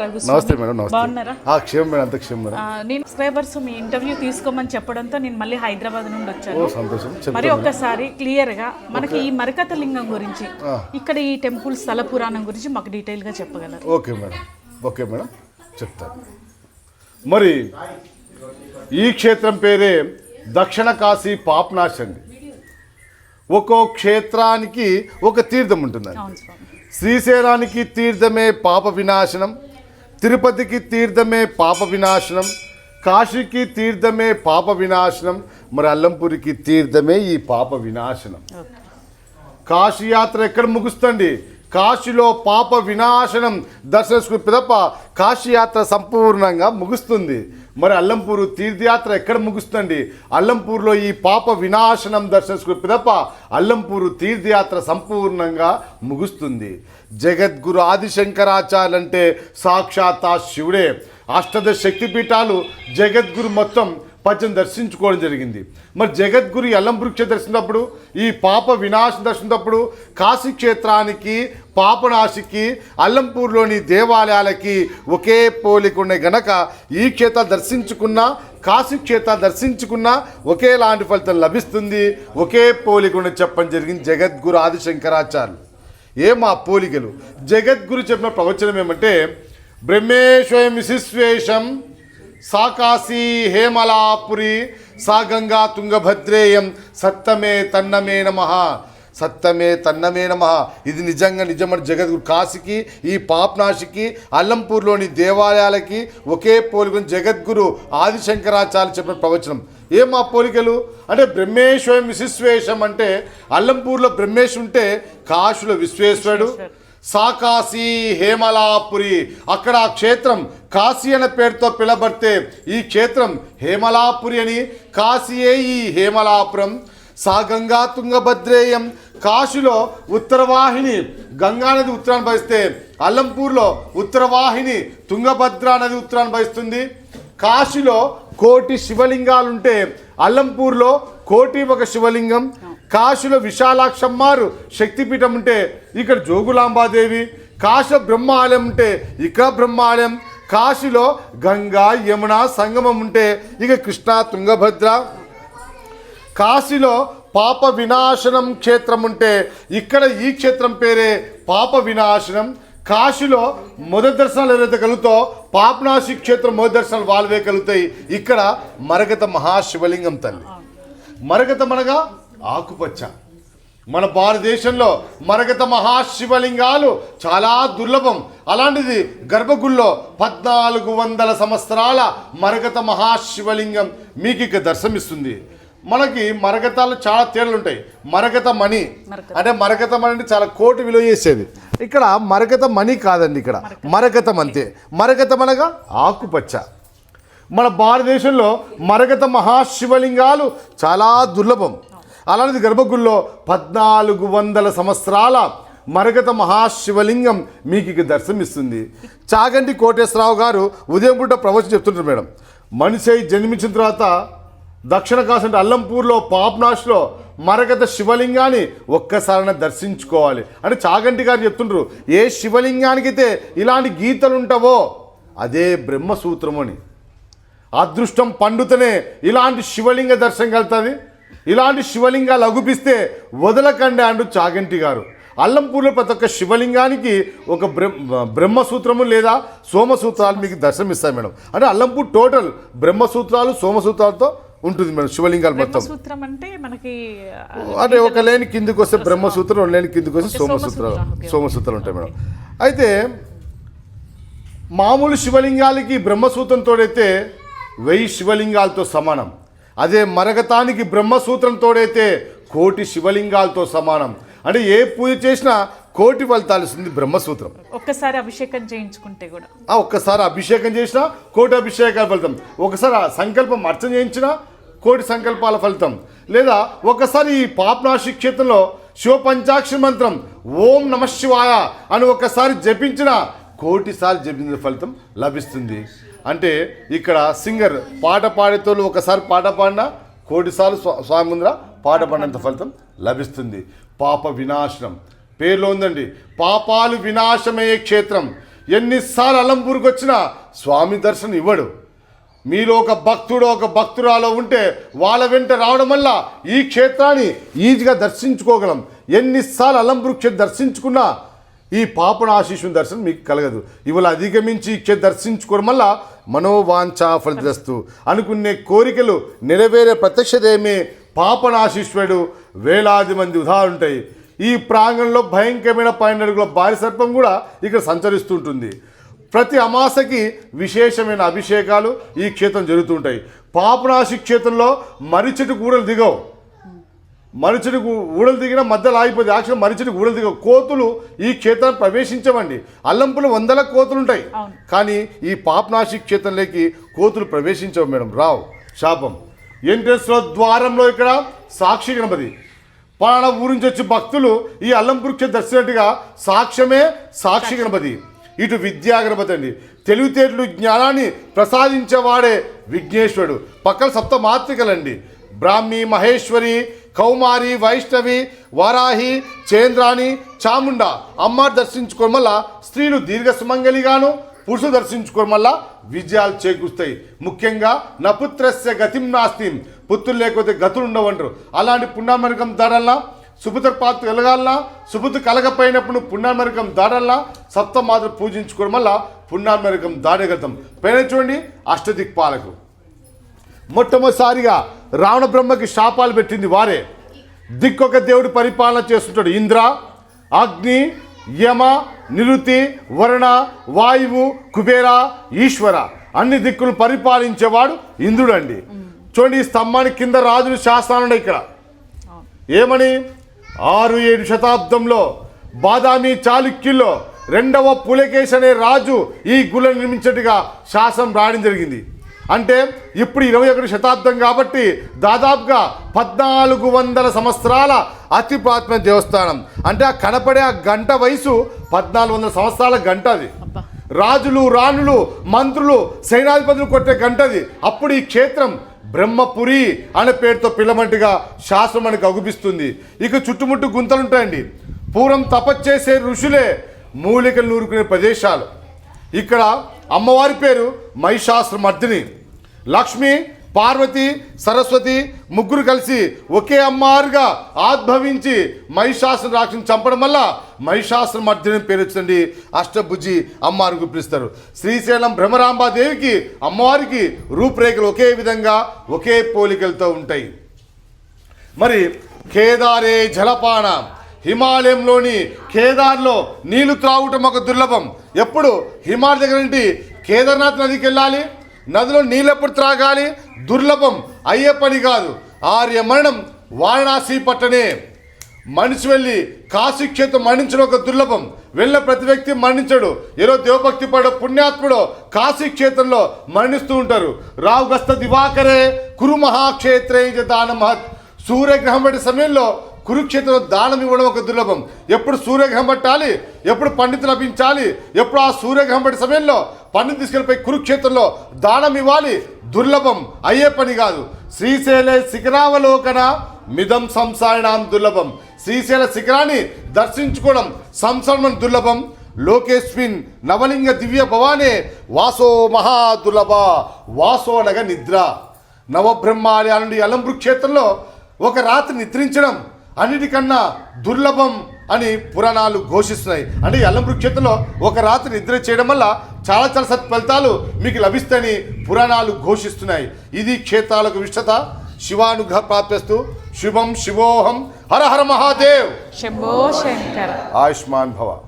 నమస్తే మేడం నమస్తే. ఆ, క్షేమం మేడం అంత క్షేమం మేడం. నేను సబ్స్క్రైబర్స్ మీ ఇంటర్వ్యూ తీసుకోమని చెప్పడంతో నేను మళ్ళీ హైదరాబాద్ నుండి వచ్చాను. సంతోషం. మరి ఒక్కసారి క్లియర్గా మనకి ఈ మరకత లింగం గురించి ఇక్కడ ఈ టెంపుల్ స్థల పురాణం గురించి మాకు డీటెయిల్గా చెప్పగలరు. ఓకే మేడం ఓకే మేడం చెప్తాను. మరి ఈ క్షేత్రం పేరే దక్షిణ కాశీ పాప్నాశ్ అండి ఒక్కో క్షేత్రానికి ఒక తీర్థం ఉంటుందండి. శ్రీశైలానికి తీర్థమే పాప వినాశనం తిరుపతికి తీర్థమే పాప వినాశనం కాశీకి తీర్థమే పాప వినాశనం మరి అల్లంపూరికి తీర్థమే ఈ పాప వినాశనం. కాశీ యాత్ర ఎక్కడ ముగుస్తుంది? కాశీలో పాప వినాశనం దర్శించుకుని పిదప కాశీయాత్ర సంపూర్ణంగా ముగుస్తుంది. మరి అల్లంపూరు తీర్థయాత్ర ఎక్కడ ముగుస్తుంది అల్లంపూర్లో ఈ పాప వినాశనం దర్శించుకుని పిదప అల్లంపూరు తీర్థయాత్ర సంపూర్ణంగా ముగుస్తుంది. జగద్గురు ఆదిశంకరాచార్య అంటే సాక్షాత్ శివుడే. అష్టదశ శక్తిపీఠాలు జగద్గురు మొత్తం పద్యం దర్శించుకోవడం జరిగింది. మరి జగద్గురు ఎల్లంపురి క్షేత్రం దర్శించినప్పుడు ఈ పాప వినాశం దర్శించినప్పుడు కాశీ క్షేత్రానికి పాపనాశికి అల్లంపూర్లోని దేవాలయాలకి ఒకే పోలిక ఉండే గనక ఈ క్షేత్ర దర్శించుకున్న కాశీ క్షేత్ర దర్శించుకున్న ఒకేలాంటి ఫలితం లభిస్తుంది. ఒకే పోలిక ఉండే చెప్పడం జరిగింది జగద్గురు ఆదిశంకరాచార్యులు. ఏం ఆ పోలికలు? జగద్గురు చెప్పిన ప్రవచనం ఏమంటే బ్రహ్మేశ్వయం విశిశ్వేషం సాకాశీ హేమలాపురి సా గంగా తుంగభద్రేయం సత్తమే తన్నమే నమ. సత్తమే తన్నమే నమ. ఇది నిజంగా నిజమని జగద్గురు కాశీకి ఈ పాప్నాశికి అల్లంపూర్లోని దేవాలయాలకి ఒకే పోలికను జగద్గురు ఆదిశంకరాచార్య చెప్పిన ప్రవచనం. ఏం ఆ పోలికలు? అంటే బ్రహ్మేశ్వరం విశ్వేశం అంటే అల్లంపూర్లో బ్రహ్మేశ్ ఉంటే కాశీలో విశ్వేశ్వరుడు సాకాశి హేమలాపురి. అక్కడ ఆ క్షేత్రం కాశీ అనే పేరుతో పిలబడితే ఈ క్షేత్రం హేమలాపురి అని. కాశీయే ఈ హేమలాపురం. సా గంగా తుంగభద్రేయం. కాశీలో ఉత్తరవాహిని గంగా నది ఉత్తరాన్ని భరిస్తే అల్లంపూర్లో ఉత్తరవాహిని తుంగభద్ర నది ఉత్తరాన్ని భరిస్తుంది కాశీలో కోటి శివలింగాలుంటే అల్లంపూర్లో కోటి ఒక శివలింగం. కాశీలో విశాలాక్షమ్మారు శక్తిపీఠం ఉంటే ఇక్కడ జోగులాంబాదేవి కాశ బ్రహ్మాలయం ఉంటే ఇక్కడ బ్రహ్మాలయం కాశీలో గంగా యమున సంగమం ఉంటే ఇక కృష్ణా తుంగభద్ర. కాశీలో పాప వినాశనం క్షేత్రం ఉంటే ఇక్కడ ఈ క్షేత్రం పేరే పాప వినాశనం. కాశీలో మొదటి దర్శనాలు ఏదైతే కలుగుతో పాపనాశి క్షేత్రం మొదటి దర్శనాలు వాళ్ళవే కలుగుతాయి. ఇక్కడ మరగత మహాశివలింగం తల్లి. మరగత మనగా ఆకుపచ్చ. మన భారతదేశంలో మరగత మహాశివలింగాలు చాలా దుర్లభం. అలాంటిది గర్భగుడిలో పద్నాలుగు వందల సంవత్సరాల మరగత మహాశివలింగం మీకు ఇక దర్శనమిస్తుంది. మనకి మరగతాలు చాలా తేడాలు ఉంటాయి మరగత మణి. అంటే మరగతం అంటే చాలా కోటి విలువ చేసేది. ఇక్కడ మరగత మణి కాదండి ఇక్కడ. మరగతం అంతే. మరగతం అనగా ఆకుపచ్చ. మన భారతదేశంలో మరగత మహాశివలింగాలు చాలా దుర్లభం. అలాంటిది గర్భగుడిలో పద్నాలుగు వందల సంవత్సరాల మరగత మహాశివలింగం మీకు ఇక దర్శనమిస్తుంది. చాగంటి కోటేశ్వరరావు గారు ఉదయం పూట ప్రవచనం చెప్తుంటారు మేడం. మనిషి జన్మించిన తర్వాత దక్షిణ కాశీ అంటే అల్లంపూర్లో పాప్నాష్లో మరగత శివలింగాన్ని ఒక్కసారైనా దర్శించుకోవాలి అంటే చాగంటి గారు చెప్తుండ్రు ఏ శివలింగానికైతే ఇలాంటి గీతలు ఉంటావో అదే బ్రహ్మసూత్రం అని. అదృష్టం పండుతనే ఇలాంటి శివలింగ దర్శనం కలుగుతుంది. ఇలాంటి శివలింగాలు అగుపిస్తే వదలకండి అండు చాగంటి గారు. అల్లంపూర్లో ప్రతి ఒక్క శివలింగానికి ఒక బ్రహ్మ బ్రహ్మసూత్రము లేదా సోమసూత్రాలు మీకు దర్శనమిస్తాయి మేడం. అంటే అల్లంపూర్ టోటల్ బ్రహ్మసూత్రాలు సోమసూత్రాలతో ఉంటుంది మేడం శివలింగాలు మొత్తం. అంటే మనకి అంటే ఒక లేని కిందికి వస్తే బ్రహ్మసూత్రం రెండు లేని కిందికి వస్తే సోమసూత్రాలు సోమసూత్రాలు ఉంటాయి మేడం. అయితే మామూలు శివలింగాలకి బ్రహ్మసూత్రంతో అయితే వెయ్యి శివలింగాలతో సమానం. అదే మరగతానికి బ్రహ్మసూత్రంతోడైతే కోటి శివలింగాలతో సమానం. అంటే ఏ పూజ చేసినా కోటి ఫలితాలు ఇస్తుంది బ్రహ్మసూత్రం. ఒక్కసారి అభిషేకం చేయించుకుంటే కూడా. ఆ ఒక్కసారి అభిషేకం చేసినా కోటి అభిషేకాల ఫలితం. ఒకసారి ఆ సంకల్పం అర్చన చేయించినా కోటి సంకల్పాల ఫలితం. లేదా ఒకసారి ఈ పాపనాశి క్షేత్రంలో శివ పంచాక్షరి మంత్రం ఓం నమ శివాయ అని ఒకసారి జపించిన కోటి సార్లు జపించిన ఫలితం లభిస్తుంది. అంటే ఇక్కడ సింగర్ పాట పాడేతోళ్ళు ఒకసారి పాట పాడినా కోటిసార్లు స్వా- స్వామి ముందర పాట పాడినంత ఫలితం లభిస్తుంది. పాప వినాశనం. పేర్లో ఉందండి. పాపాలు వినాశమయ్యే క్షేత్రం. ఎన్నిసార్లు అలంపూరుకు వచ్చినా స్వామి దర్శనం ఇవ్వడు. మీలో ఒక భక్తుడు ఒక భక్తురాలో ఉంటే వాళ్ళ వెంట రావడం వల్ల ఈ క్షేత్రాన్ని ఈజీగా దర్శించుకోగలం. ఎన్నిసార్లు అలంపూరు క్షేత్రం దర్శించుకున్నా ఈ పాపన ఆశీషుని దర్శనం మీకు కలగదు. ఇవాళ అధిగమించి ఇచ్చే దర్శించుకోవడం వల్ల మనోవాంఛ ఫలితస్తు అనుకునే కోరికలు నెరవేరే ప్రత్యక్షదేమే పాపనాశీశ్వరుడు వేలాది మంది ఉదాహరణ ఉంటాయి. ఈ ప్రాంగణంలో భయంకరమైన పైన అడుగుల భారీ సర్పం కూడా ఇక్కడ సంచరిస్తుంటుంది. ప్రతి అమాసకి విశేషమైన అభిషేకాలు ఈ క్షేత్రం జరుగుతుంటాయి. పాపనాశి క్షేత్రంలో మరిచెట్టు కూడలు దిగవు. మరిచెడు ఊడలు దిగిన మధ్యలో ఆగిపోతే యాక్చువల్ మరిచెడు ఊడలు దిగవు కోతులు ఈ క్షేత్రాన్ని ప్రవేశించవండి. అల్లంపులు వందల కోతులు ఉంటాయి. కానీ ఈ పాపనాశి క్షేత్రంలోకి కోతులు ప్రవేశించవు మేడం. రావు. శాపం. ఎంట్రన్స్లో ద్వారంలో ఇక్కడ సాక్షి గణపతి. పలానా ఊరి నుంచి వచ్చి భక్తులు ఈ అల్లంపూర్ క్షేత్రం దర్శినట్టుగా సాక్ష్యమే సాక్షి గణపతి. ఇటు విద్యా గణపతి అండి. తెలివితేటలు జ్ఞానాన్ని ప్రసాదించేవాడే విఘ్నేశ్వరుడు. పక్కన సప్త మాతృకలండి బ్రాహ్మి మహేశ్వరి కౌమారి వైష్ణవి వారాహి చేంద్రాణి చాముండ అమ్మారు దర్శించుకోవడం వల్ల స్త్రీలు దీర్ఘ సుమంగలిగాను పురుషులు దర్శించుకోవడం వల్ల విజయాలు చేకూరుస్తాయి. ముఖ్యంగా నపుత్రస్య గతిం నాస్తి. పుత్రులు లేకపోతే గతులు ఉండవంటారు. అలాంటి పుణ్యామరకం ధరల్లా సుపుత్ర పాత్ర కలగాలనా? సుపుత్ర కలగపోయినప్పుడు పుణ్యామరకం దాడల్లా సప్తమాతలు పూజించుకోవడం వల్ల పుణ్యామరకం దాడగతం పైన చూడండి అష్టదిక్పాలకు మొట్టమొదటిసారిగా రావణ బ్రహ్మకి శాపాలు పెట్టింది వారే. దిక్కొక దేవుడు పరిపాలన చేస్తుంటాడు. ఇంద్ర అగ్ని యమ నిరుతి వరుణ వాయువు కుబేర ఈశ్వర. అన్ని దిక్కులు పరిపాలించేవాడు ఇంద్రుడు అండి చూడండి ఈ స్తంభానికి కింద రాజులు శాసనాలు ఉన్నాయి ఇక్కడ. ఏమని? ఆరు ఏడు శతాబ్దంలో బాదామి చాళుక్యుల్లో రెండవ పులకేశ్ అనే రాజు ఈ గుళ్ళను నిర్మించినట్టుగా శాసనం రాయడం జరిగింది. అంటే ఇప్పుడు ఇరవై ఒకటి శతాబ్దం కాబట్టి దాదాపుగా పద్నాలుగు వందల సంవత్సరాల అతి పురాతన దేవస్థానం. అంటే ఆ కనపడే ఆ గంట వయసు పద్నాలుగు వందల సంవత్సరాల గంట అది. రాజులు రాణులు మంత్రులు సైనాధిపతులు కొట్టే గంటది అప్పుడు ఈ క్షేత్రం బ్రహ్మపురి అనే పేరుతో పిల్లమంటిగా శాస్త్రం మనకు అగుపిస్తుంది. ఇక చుట్టుముట్టు గుంతలుంటాయండి పూర్వం తపస్చేసే ఋషులే మూలికలు నూరుకునే ప్రదేశాలు. ఇక్కడ అమ్మవారి పేరు మహిషాస్త్ర మర్దిని లక్ష్మి పార్వతి సరస్వతి ముగ్గురు కలిసి ఒకే అమ్మవారుగా ఆద్భవించి మహిషాసుని రాక్షని చంపడం వల్ల మహిషాసుని మర్జనం పేరు వచ్చండి అష్టభుజి అమ్మవారిని గుర్తిస్తారు. శ్రీశైలం భ్రమరాంబాదేవికి అమ్మవారికి రూపురేఖలు ఒకే విధంగా ఒకే పోలికలతో ఉంటాయి. మరి కేదారే జలపాన హిమాలయంలోని కేదార్లో నీళ్ళు త్రాగటం ఒక దుర్లభం. ఎప్పుడు? హిమాలయ దగ్గర నుండి కేదార్నాథ్ నదికి వెళ్ళాలి? నదిలో నీళ్ళెప్పుడు త్రాగాలి? దుర్లభం. అయ్యే పని కాదు. ఆర్య మరణం వారణాసి పట్టణే మనిషి వెళ్ళి కాశీ క్షేత్రం మరణించడం ఒక దుర్లభం. వెళ్ళిన ప్రతి వ్యక్తి మరణించడు. ఏదో దేవభక్తి పడో పుణ్యాత్ముడో కాశీ క్షేత్రంలో మరణిస్తూ ఉంటారు. రావు గస్త దివాకరే కురు మహాక్షేత్రే దాన మహత్ సూర్యగ్రహం పడే సమయంలో కురుక్షేత్రంలో దానం ఇవ్వడం ఒక దుర్లభం. ఎప్పుడు సూర్యగ్రహం పట్టాలి? ఎప్పుడు పండితు లభించాలి ఎప్పుడు ఆ సూర్యగ్రహం పడే సమయంలో పండితు తీసుకెళ్ళిపోయి కురుక్షేత్రంలో దానం ఇవ్వాలి. దుర్లభం. అయ్యే పని కాదు. శ్రీశైల శిఖరావలోకన మిదం సంసారణం దుర్లభం. శ్రీశైల శిఖరాన్ని దర్శించుకోవడం సంసారణం దుర్లభం. లోకేస్మిన్ నవలింగ దివ్య భవానే వాసో మహా దుర్లభ వాసో అనగా నిద్ర. నవబ్రహ్మాలయాల నుండి అలంబృ క్షేత్రంలో ఒక రాత్రి నిద్రించడం అన్నిటికన్నా దుర్లభం. అని పురాణాలు ఘోషిస్తున్నాయి. అంటే ఈ అల్లంబృ క్షేత్రంలో ఒక రాత్రి నిద్ర చేయడం వల్ల చాలా చాలా సత్ ఫలితాలు మీకు లభిస్తాయని పురాణాలు ఘోషిస్తున్నాయి. ఇది క్షేత్రాలకు విష్టత శివానుగ్రహ ప్రాప్తస్తు శుభం శివోహం. హర హర మహాదేవ్. శంభో శంకర. ఆయుష్మాన్ భవ.